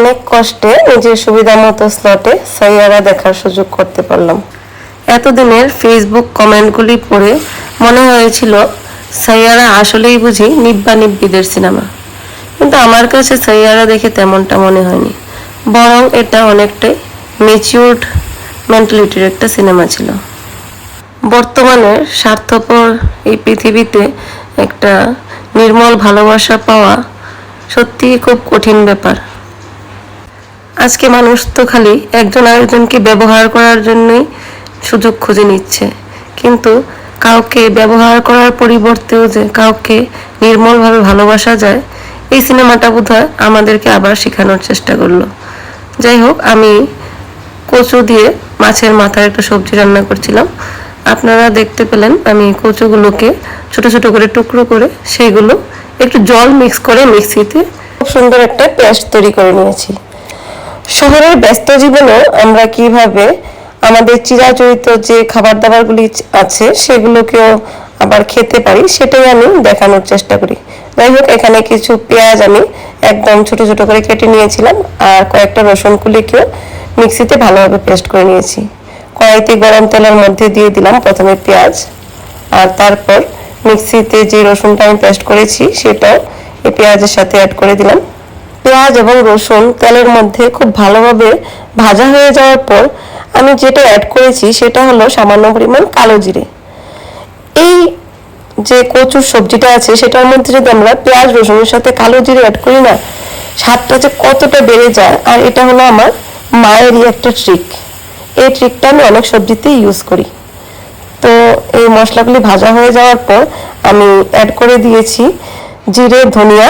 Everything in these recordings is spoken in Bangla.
অনেক কষ্টে নিজের সুবিধা মতো স্লটে সাইয়ারা দেখার সুযোগ করতে পারলাম। এতদিনের ফেসবুক কমেন্টগুলি পড়ে মনে হয়েছিল, সাইয়ারা আসলেই বুঝি নিব্বা নিব্বিদের সিনেমা কিন্তু আমার কাছে সাইয়ারা দেখে তেমনটা মনে হয়নি। বরং এটা অনেকটাই মেচিউরড মেন্টালিটির একটা সিনেমা ছিল। বর্তমানে স্বার্থপর এই পৃথিবীতে একটা নির্মল ভালোবাসা পাওয়া সত্যিই খুব কঠিন ব্যাপার। আজকে মানুষ তো খালি একজন আরেকজনকে ব্যবহার করার জন্যই সুযোগ খুঁজে নিচ্ছে। কিন্তু কাউকে ব্যবহার করার পরিবর্তেও যে কাউকে নির্মলভাবে ভালোবাসা যায়, এই সিনেমাটা বোধহয় আমাদেরকে আবার শেখানোর চেষ্টা করল। যাই হোক, আমি কচু দিয়ে মাছের মাথার একটা সবজি রান্না করছিলাম। আপনারা দেখতে পেলেন আমি কচুগুলোকে ছোট ছোট করে টুকরো করে সেইগুলো একটু জল মিক্স করে মিক্সিতে খুব সুন্দর একটা পেস্ট তৈরি করে নিয়েছি। শহরের ব্যস্ত জীবনে আমরা কীভাবে আমাদের চিরাচরিত যে খাবার দাবারগুলি আছে সেগুলোকেও আবার খেতে পারি, সেটাই আমি দেখানোর চেষ্টা করি। যাই হোক, এখানে কিছু পেঁয়াজ আমি একদম ছোট ছোট করে কেটে নিয়েছিলাম আর কয়েকটা রসুন কুলিকেও মিক্সিতে ভালোভাবে পেস্ট করে নিয়েছি। কড়াইতে গরম তেলের মধ্যে দিয়ে দিলাম প্রথমে পেঁয়াজ আর তারপর মিক্সিতে যে রসুনটা আমি পেস্ট করেছি সেটাও এই পেঁয়াজের সাথে অ্যাড করে দিলাম। পেঁয়াজ এবং রসুন তেলের মধ্যে খুব ভালোভাবে ভাজা হয়ে যাওয়ার পর আমি যেটা অ্যাড করেছি সেটা হলো সামান্য পরিমাণ কালো জিরে। এই যে কচুর সবজিটা আছে সেটার মধ্যে যদি আমরা পেঁয়াজ, রসুনের সাথে কালো জিরে অ্যাড করি না, স্বাদটা যে কতটা বেড়ে যায়, আর এটা হলো আমার মায়েরই একটা ট্রিক এই ট্রিকটা আমি অনেক সবজিতে ইউজ করি। তো এই মশলাগুলি ভাজা হয়ে যাওয়ার পর আমি অ্যাড করে দিয়েছি জিরে, ধনিয়া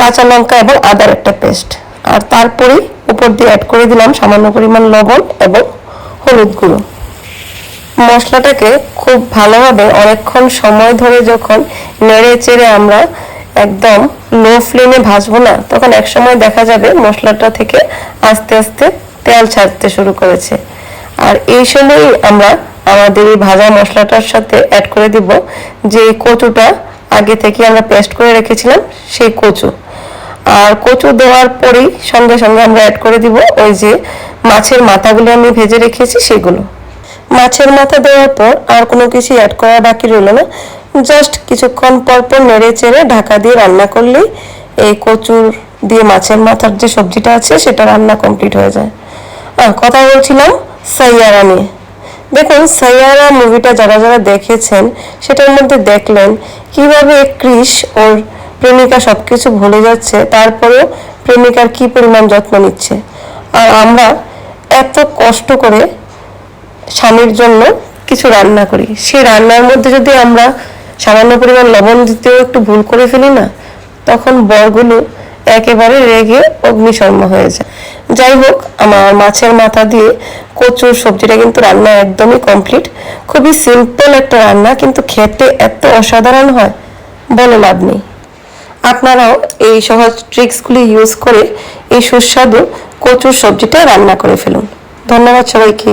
কাঁচা লঙ্কা এবং আদার একটা পেস্ট আর তারপরেই উপর দিয়ে অ্যাড করে দিলাম সামান্য পরিমাণ লবণ এবং হলুদ গুঁড়ো। মশলাটাকে খুব ভালোভাবে অনেকক্ষণ সময় ধরে যখন নেড়ে চেড়ে আমরা একদম লো ফ্লেমে ভাজবো না, তখন এক সময় দেখা যাবে মশলাটা থেকে আস্তে আস্তে তেল ছাড়তে শুরু করেছে। আর এই সময়ই আমরা আমাদের এই ভাজা মশলাটার সাথে অ্যাড করে দিব যে কচুটা আগে থেকে আমরা পেস্ট করে রেখেছিলাম, সেই কচু। আর কচু দেওয়ার পরেই সঙ্গে সঙ্গে আমরা অ্যাড করে দিব ওই যে মাছের মাথাগুলো আমি ভেজে রেখেছি সেগুলো। মাছের মাথা দেওয়ার পর আর কোনো কিছু অ্যাড করা বাকি রইল না। জাস্ট কিছুক্ষণ পর পর নেড়ে চেড়ে ঢাকা দিয়ে রান্না করলেই এই কচুর দিয়ে মাছের মাথার যে সবজিটা আছে সেটা রান্না কমপ্লিট হয়ে যায়। আর কথা বলছিলাম সাইয়ারা নিয়ে। দেখুন সাইয়ারা মুভিটা যারা যারা দেখেছেন, সেটার মধ্যে দেখলেন কীভাবে ক্রিস ওর প্রেমিকা সবকিছু ভুলে যাচ্ছে, তারপরেও প্রেমিকার কি পরিমাণ যত্ন নিচ্ছে? আর আমরা এত কষ্ট করে স্বামীর জন্য কিছু রান্না করি। সেই রান্নার মধ্যে যদি আমরা সামান্য পরিমাণ লবণ দিতেও একটু ভুল করে ফেলি না, তখন বরগুলো একেবারে রেগে অগ্নিশর্ম হয়ে যায়। যাই হোক, আমার মাছের মাথা দিয়ে কচুর সবজিটা কিন্তু রান্না একদমই কমপ্লিট খুবই সিম্পল একটা রান্না, কিন্তু খেতে এত অসাধারণ হয়, বলে লাভ নেই। আপনারাও এই সহজ ট্রিক্সগুলি ইউজ করে এই সুস্বাদু কচুর সবজিটা রান্না করে ফেলুন। ধন্যবাদ সবাইকে।